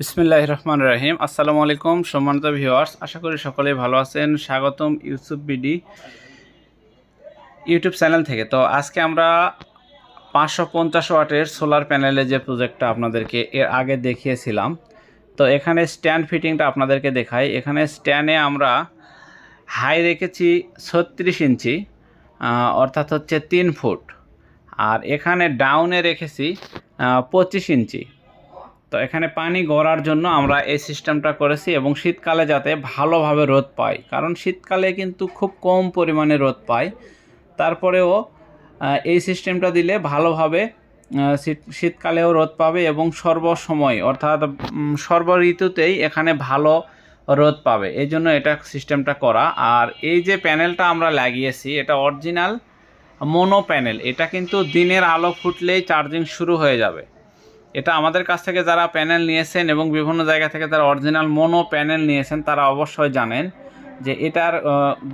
বিসমিল্লাহ রহমান রাহিম। আসসালামু আলাইকুম, সম্মানিত ভিউয়ার্স, আশা করি সকলেই ভালো আছেন। স্বাগতম ইউসুফ বিডি ইউটিউব চ্যানেল থেকে। তো আজকে আমরা পাঁচশো পঞ্চাশ ওয়াটের সোলার প্যানেলে যে প্রজেক্টটা আপনাদেরকে এর আগে দেখিয়েছিলাম, তো এখানে স্ট্যান্ড ফিটিংটা আপনাদেরকে দেখাই। এখানে স্ট্যান্ডে আমরা হাই রেখেছি ছত্রিশ ইঞ্চি অর্থাৎ হচ্ছে তিন ফুট, আর এখানে ডাউনে রেখেছি পঁচিশ ইঞ্চি। তো এখানে পানি গড়ার জন্য আমরা এই সিস্টেমটা করেছি এবং শীতকালে যাতে ভালোভাবে রোদ পাই। কারণ শীতকালে কিন্তু খুব কম পরিমাণে রোদ পায়। তারপরেও এই সিস্টেমটা দিলে ভালোভাবে শীত, শীতকালেও রোদ পাবে এবং সর্বসময়, অর্থাৎ সর্ব ঋতুতেই এখানে ভালো রোদ পাবে। এই জন্য এটা সিস্টেমটা করা। আর এই যে প্যানেলটা আমরা লাগিয়েছি, এটা অরিজিনাল মোনো প্যানেল। এটা কিন্তু দিনের আলো ফুটলেই চার্জিং শুরু হয়ে যাবে। এটা আমাদের কাছ থেকে যারা প্যানেল নিয়েছেন এবং বিভিন্ন জায়গা থেকে যারা অরিজিনাল মোনো প্যানেল নিয়েছেন, তারা অবশ্যই জানেন যে এটার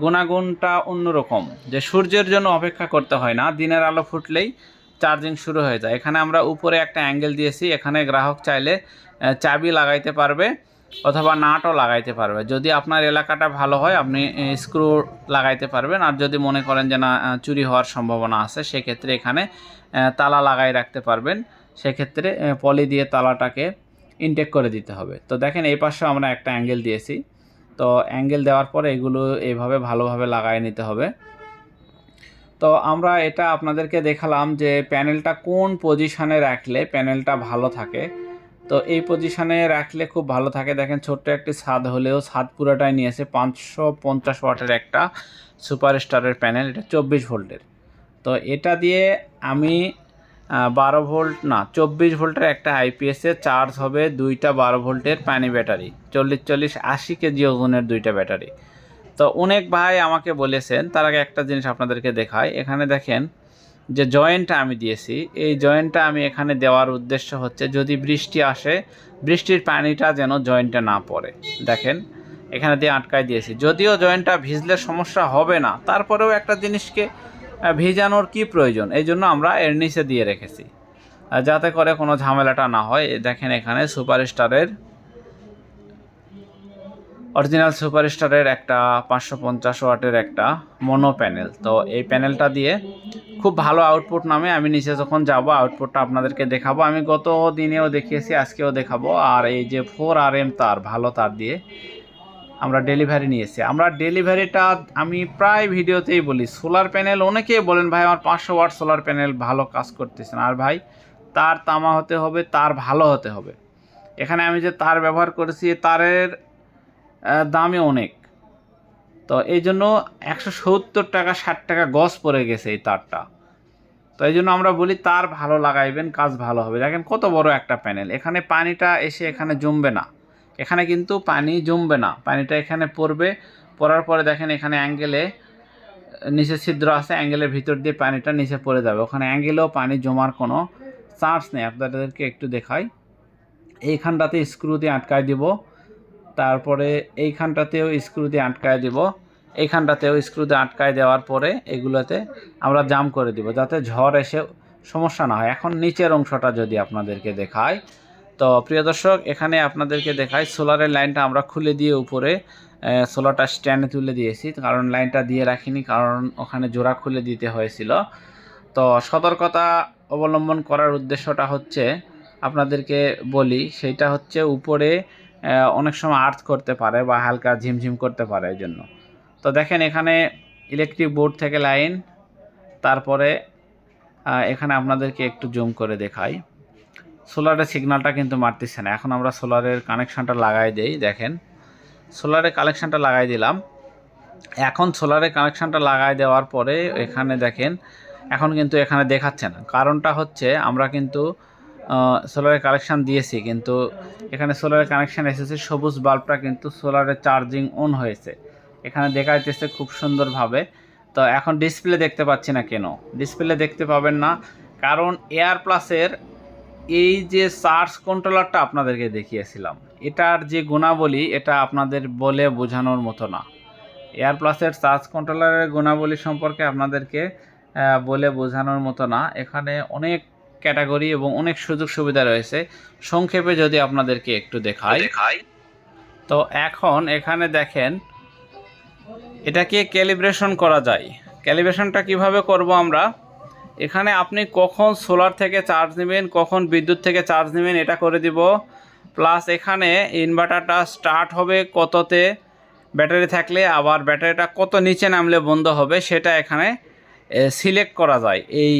গুণাগুণটা অন্যরকম। যে সূর্যের জন্য অপেক্ষা করতে হয় না, দিনের আলো ফুটলেই চার্জিং শুরু হয়ে যায়। এখানে আমরা উপরে একটা অ্যাঙ্গেল দিয়েছি, এখানে গ্রাহক চাইলে চাবি লাগাইতে পারবে অথবা নাটও লাগাইতে পারবে। যদি আপনার এলাকাটা ভালো হয়, আপনি স্ক্রু লাগাইতে পারবেন। আর যদি মনে করেন যে না চুরি হওয়ার সম্ভাবনা আছে, সেক্ষেত্রে এখানে তালা লাগাই রাখতে পারবেন। সেক্ষেত্রে পলি দিয়ে তালাটাকে ইনটেক করে দিতে হবে। তো দেখেন এই পাশে আমরা একটা অ্যাঙ্গেল দিয়েছি। তো অ্যাঙ্গেল দেওয়ার পরে এগুলো এইভাবে ভালোভাবে লাগাই নিতে হবে। তো আমরা এটা আপনাদেরকে দেখালাম যে প্যানেলটা কোন পজিশনে রাখলে প্যানেলটা ভালো থাকে। তো এই পজিশনে রাখলে খুব ভালো থাকে। দেখেন ছোট্ট একটি ছাদ হলেও ছাদ পুরোটাই নিয়েছে পাঁচশো পঞ্চাশ ওয়াটের একটা সুপারস্টারের প্যানেল, এটা চব্বিশ ভোল্টের। তো এটা দিয়ে আমি বারো ভোল্ট, না, চব্বিশ ভোল্টের একটা আইপিএসে চার্জ হবে দুইটা বারো ভোল্টের পানি ব্যাটারি, চল্লিশ চল্লিশ আশি কেজি ওজনের দুইটা ব্যাটারি। তো অনেক ভাই আমাকে বলেছেন, তার আগে একটা জিনিস আপনাদেরকে দেখাই। এখানে দেখেন যে জয়েন্টটা আমি দিয়েছি। এই জয়েন্টটা আমি এখানে দেওয়ার উদ্দেশ্য হচ্ছে, যদি বৃষ্টি আসে, বৃষ্টির পানিটা যেন জয়েন্টে না পড়ে। দেখেন, এখানে দিয়ে আটকায় দিয়েছি। যদিও জয়েন্টটা ভিজলে সমস্যা হবে না, তারপরেও একটা জিনিসকে ভিজানোর কি প্রয়োজন? এই জন্য আমরা এর নিচে দিয়ে রেখেছি। যাতে করে কোনো ঝামেলাটা না হয় দেখেন এখানে সুপারস্টারের অরিজিনাল সুপারস্টারের একটা পাঁচশো পঞ্চাশ ওয়াটের একটা মনো প্যানেল। তো এই প্যানেলটা দিয়ে খুব ভালো আউটপুট নামে আমি নিচে যখন যাব, আউটপুটটা আপনাদেরকে দেখাবো। আমি গত দিনেও দেখিয়েছি, আজকেও দেখাবো। আর এই যে ফোর আর এম তার, ভালো তার দিয়ে আমরা ডেলিভারি নিয়েছি। আমরা ডেলিভারিটা আমি প্রায় ভিডিওতেই বলি সোলার প্যানেল অনেকেই বলেন, ভাই, আমার পাঁচশো ওয়াট সোলার প্যানেল ভালো কাজ করতেছে না। আর ভাই, তার তামা হতে হবে, তার ভালো হতে হবে। এখানে আমি যে তার ব্যবহার করেছি তারের দামই অনেক। তো এই জন্য একশো সত্তর টাকা, ষাট টাকা গজ পড়ে গেছে এই তারটা। তো এই জন্য আমরা বলি, তার ভালো লাগাইবেন, কাজ ভালো হবে। দেখেন কত বড় একটা প্যানেল এখানে পানিটা এসে এখানে জমবে না। এখানে কিন্তু পানি জমবে না। পানিটা এখানে পড়বে। পড়ার পরে দেখেন এখানে অ্যাঙ্গেলে, নিচে ছিদ্র আছে, অ্যাঙ্গেলের ভিতর দিয়ে পানিটা নিচে পড়ে যাবে। ওখানে অ্যাঙ্গেলেও পানি জমার কোনো চান্স নেই। আপনাদেরকে একটু দেখাই। এইখানটাতে স্ক্রু দিয়ে আটকায় দিব। তারপরে এইখানটাতেও স্ক্রু দিয়ে আটকায় দিব। এইখানটাতেও স্ক্রু দিয়ে আটকায় দেওয়ার পরে এগুলোতে আমরা জাম করে দিব, যাতে ঝড় এসে সমস্যা না হয়। এখন নিচের অংশটা যদি আপনাদেরকে দেখায় তো প্রিয় দর্শক, এখানে আপনাদেরকে দেখাই, সোলারের লাইনটা আমরা খুলে দিয়ে উপরে সোলারটা স্ট্যান্ডে তুলে দিয়েছি, কারণ লাইনটা দিয়ে রাখিনি, কারণ ওখানে জোড়া খুলে দিতে হয়েছিল। তো সতর্কতা অবলম্বন করার উদ্দেশ্যটা হচ্ছে, আপনাদেরকে বলি, সেইটা হচ্ছে উপরে অনেক সময় আর্থ করতে পারে বা হালকা ঝিমঝিম করতে পারে এই জন্য তো দেখেন, এখানে ইলেকট্রিক বোর্ড থেকে লাইন তারপরে এখানে আপনাদেরকে একটু জুম করে দেখাই। সোলারের সিগন্যালটা কিন্তু মারতেছে না। এখন আমরা সোলারের কানেকশানটা লাগাই দেই, দেখেন। সোলারের কানেকশানটা লাগাই দিলাম। এখন সোলারের কানেকশানটা লাগাই দেওয়ার পরে এখানে দেখেন, এখন কিন্তু এখানে দেখাচ্ছে না। কারণটা হচ্ছে আমরা কিন্তু সোলারের কানেকশান দিয়েছি, কিন্তু এখানে সোলারের কানেকশান এসেছে, সবুজ বাল্বটা কিন্তু সোলারের চার্জিং অন হয়েছে। এখানে দেখা খুব সুন্দরভাবে। তো এখন ডিসপ্লে দেখতে পাচ্ছি না কেন? ডিসপ্লে দেখতে পাবেন না, কারণ এয়ার প্লাসের এই যে সার্চ কন্ট্রোলারটা আপনাদেরকে দেখিয়েছিলাম এটার যে গুণাবলী এটা আপনাদের বলে বোঝানোর মতো না। এয়ার প্লাসের চার্জ কন্ট্রোলারের গুণাবলী সম্পর্কে আপনাদেরকে বলে বোঝানোর মতো না। এখানে অনেক ক্যাটাগরি এবং অনেক সুযোগ সুবিধা রয়েছে। সংক্ষেপে যদি আপনাদেরকে একটু দেখাই। তো এখন এখানে দেখেন এটাকে ক্যালিব্রেশন করা যায়? ক্যালিব্রেশনটা কীভাবে করব আমরা? এখানে আপনি কখন সোলার থেকে চার্জ নেবেন, কখন বিদ্যুৎ থেকে চার্জ নেবেন, এটা করে দিব। প্লাস এখানে ইনভার্টারটা স্টার্ট হবে কততে? ব্যাটারি থাকলে আবার ব্যাটারিটা কত নিচে নামলে বন্ধ হবে সেটা এখানে সিলেক্ট করা যায়। এই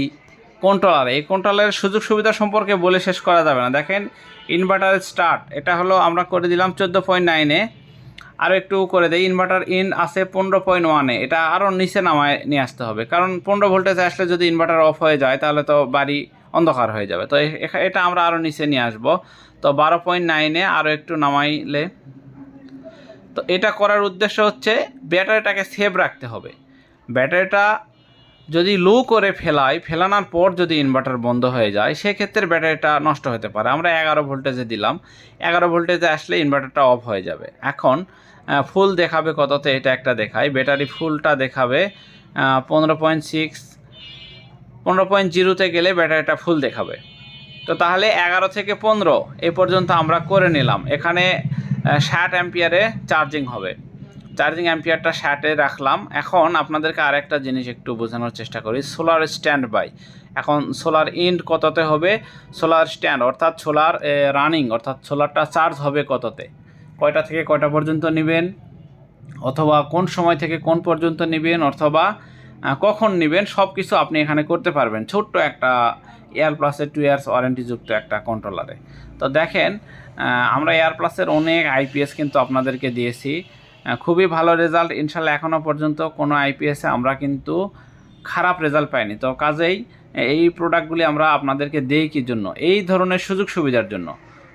কন্ট্রোলার এই কন্ট্রোলারের সুযোগ সুবিধা সম্পর্কে বলে শেষ করা যাবে না। দেখেন ইনভার্টার স্টার্ট এটা হলো আমরা করে দিলাম চোদ্দ পয়েন্ট নাইনে আরও একটু করে দেয় ইনভার্টার ইন আছে পনেরো পয়েন্ট ওয়ানে এটা আরও নিচে নামায় নিয়ে আসতে হবে। কারণ পনেরো ভোল্টেজ আসলে যদি ইনভার্টার অফ হয়ে যায়, তাহলে তো বাড়ি অন্ধকার হয়ে যাবে। তো এটা আমরা আরও নিচে নিয়ে আসব। তো বারো পয়েন্ট নাইনে আরও একটু নামাইলে। তো এটা করার উদ্দেশ্য হচ্ছে, ব্যাটারিটাকে সেভ রাখতে হবে। ব্যাটারিটা যদি লো করে ফেলাই, ফেলানোর পর যদি ইনভার্টার বন্ধ হয়ে যায়, সেক্ষেত্রে ব্যাটারিটা নষ্ট হতে পারে। আমরা এগারো ভোল্টেজে দিলাম। এগারো ভোল্টেজে আসলে ইনভার্টারটা অফ হয়ে যাবে। এখন ফুল দেখাবে কততে এটা একটা দেখায়। ব্যাটারি ফুলটা দেখাবে পনেরো পয়েন্ট সিক্স পনেরো পয়েন্ট জিরোতে গেলে ব্যাটারিটা ফুল দেখাবে। তো তাহলে এগারো থেকে পনেরো, এ পর্যন্ত আমরা করে নিলাম। এখানে ষাট অ্যাম্পিয়ারে চার্জিং হবে। চার্জিং অ্যাম্পিয়ারটা ষাটে রাখলাম। এখন আপনাদেরকে আরেকটা জিনিস একটু বোঝানোর চেষ্টা করি। সোলার স্ট্যান্ড বাই এখন সোলার ইন্ড কততে হবে? সোলার স্ট্যান্ড, অর্থাৎ সোলার রানিং, অর্থাৎ সোলারটা চার্জ হবে কততে? কয়টা থেকে কয়টা পর্যন্ত নেবেন? অথবা কোন সময় থেকে কোন পর্যন্ত নেবেন? অথবা কখন নেবেন? সব কিছু আপনি এখানে করতে পারবেন। ছোট্ট একটা এয়ার প্লাসের টু ইয়ার্স ওয়ারেন্টিযুক্ত একটা কন্ট্রোলারে তো দেখেন আমরা এয়ার প্লাসের অনেক আইপিএস কিন্তু আপনাদেরকে দিয়েছি। খুবই ভালো রেজাল্ট ইনশাল্লাহ এখনও পর্যন্ত কোনো আইপিএসে আমরা কিন্তু খারাপ রেজাল্ট পাইনি। তো কাজেই এই প্রোডাক্টগুলি আমরা আপনাদেরকে দেই কি জন্য? এই ধরনের সুযোগ সুবিধার জন্য।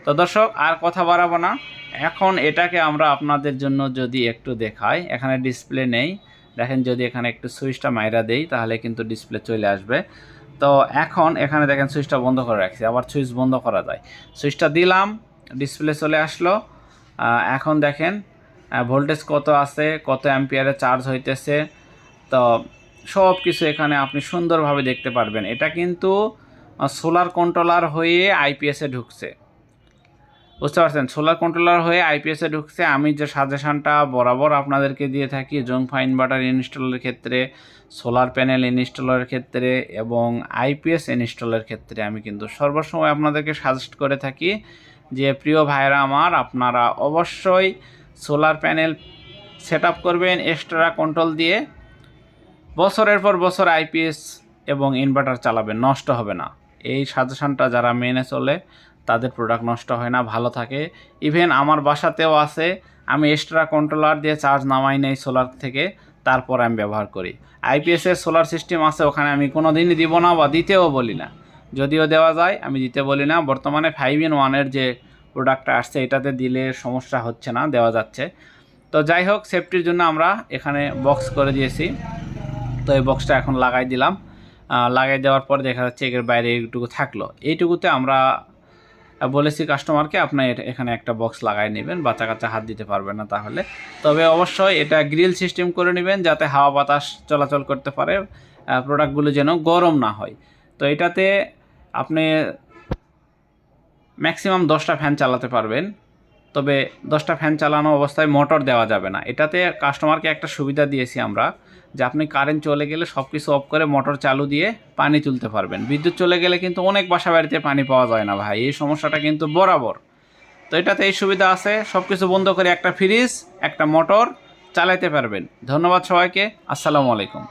তো দর্শক, আর কথা বাড়াবো না। এখন এটাকে আমরা আপনাদের জন্য যদি একটু দেখাই, এখানে ডিসপ্লে নেই। দেখেন যদি এখানে একটু সুইচটা মাইরা দেই, তাহলে কিন্তু ডিসপ্লে চলে আসবে। তো এখন এখানে দেখেন সুইচটা বন্ধ করে রাখছি, আবার সুইচ বন্ধ করা যায়। সুইচটা দিলাম ডিসপ্লে চলে আসলো। এখন দেখেন ভোল্টেজ কত আছে, কত অ্যাম্পিয়ারে চার্জ হইতেছে, তো সব কিছু এখানে আপনি সুন্দরভাবে দেখতে পারবেন। এটা কিন্তু সোলার কন্ট্রোলার হয়ে আইপিএসে ঢুকছে। বুঝতে পারছেন? সোলার কন্ট্রোলার হয়ে আইপিএসে ঢুকছে। আমি যে সাজেশানটা বরাবর আপনাদেরকে দিয়ে থাকি জংফা ইনভার্টার ইনস্টলের ক্ষেত্রে সোলার প্যানেল ইনস্টলের ক্ষেত্রে এবং আইপিএস ইনস্টলের ক্ষেত্রে আমি কিন্তু সর্বসময় আপনাদেরকে সাজেস্ট করে থাকি যে, প্রিয় ভাইরা আমার, আপনারা অবশ্যই সোলার প্যানেল সেট করবেন, এক্সট্রা কন্ট্রোল দিয়ে। বছরের পর বছর আইপিএস এবং ইনভার্টার চালাবেন, নষ্ট হবে না। এই সাজেশনটা যারা মেনে চলে, তাদের প্রোডাক্ট নষ্ট হয় না, ভালো থাকে। ইভেন আমার বাসাতেও আছে, আমি এক্সট্রা কন্ট্রোলার দিয়ে চার্জ নামাই নেই সোলার থেকে, তারপর আমি ব্যবহার করি। আইপিএসের সোলার সিস্টেম আছে, ওখানে আমি কোনো দিনই দিব না বা দিতেও বলি না। যদিও দেওয়া যায়, আমি দিতে বলি না। বর্তমানে ফাইভ ইন ওয়ানের যে প্রোডাক্টটা আসছে, এটাতে দিলে সমস্যা হচ্ছে না, দেওয়া যাচ্ছে। তো যাই হোক সেফটির জন্য আমরা এখানে বক্স করে দিয়েছি। তো এই বক্সটা এখন লাগাই দিলাম। লাগাই দেওয়ার পর দেখা যাচ্ছে এর বাইরে এইটুকু থাকল। এইটুকুতে আমরা বলেছি কাস্টমারকে আপনার এখানে একটা বক্স লাগাই নেবেন বাচ্চা কাচ্চা হাত দিতে পারবে না তাহলে। তবে অবশ্যই এটা গ্রিল সিস্টেম করে নেবেন, যাতে হাওয়া বাতাস চলাচল করতে পারে প্রোডাক্টগুলো যেন গরম না হয়। তো এটাতে আপনি ম্যাক্সিমাম দশটা ফ্যান চালাতে পারবেন, তবে দশটা ফ্যান চালানো অবস্থায় মোটর দেওয়া যাবে না। এটাতে কাস্টমারকে একটা সুবিধা দিয়েছি আমরা, যে আপনি কারেন্ট চলে গেলে সব কিছু অফ করে মোটর চালু দিয়ে পানি তুলতে পারবেন। বিদ্যুৎ চলে গেলে কিন্তু অনেক বাসা বাড়িতে পানি পাওয়া যায় না ভাই, এই সমস্যাটা কিন্তু বরাবর। তো এটাতে এই সুবিধা আছে সব কিছু বন্ধ করে একটা ফ্রিজ, একটা মোটর চালাইতে পারবেন। ধন্যবাদ সবাইকে, আসসালামু আলাইকুম।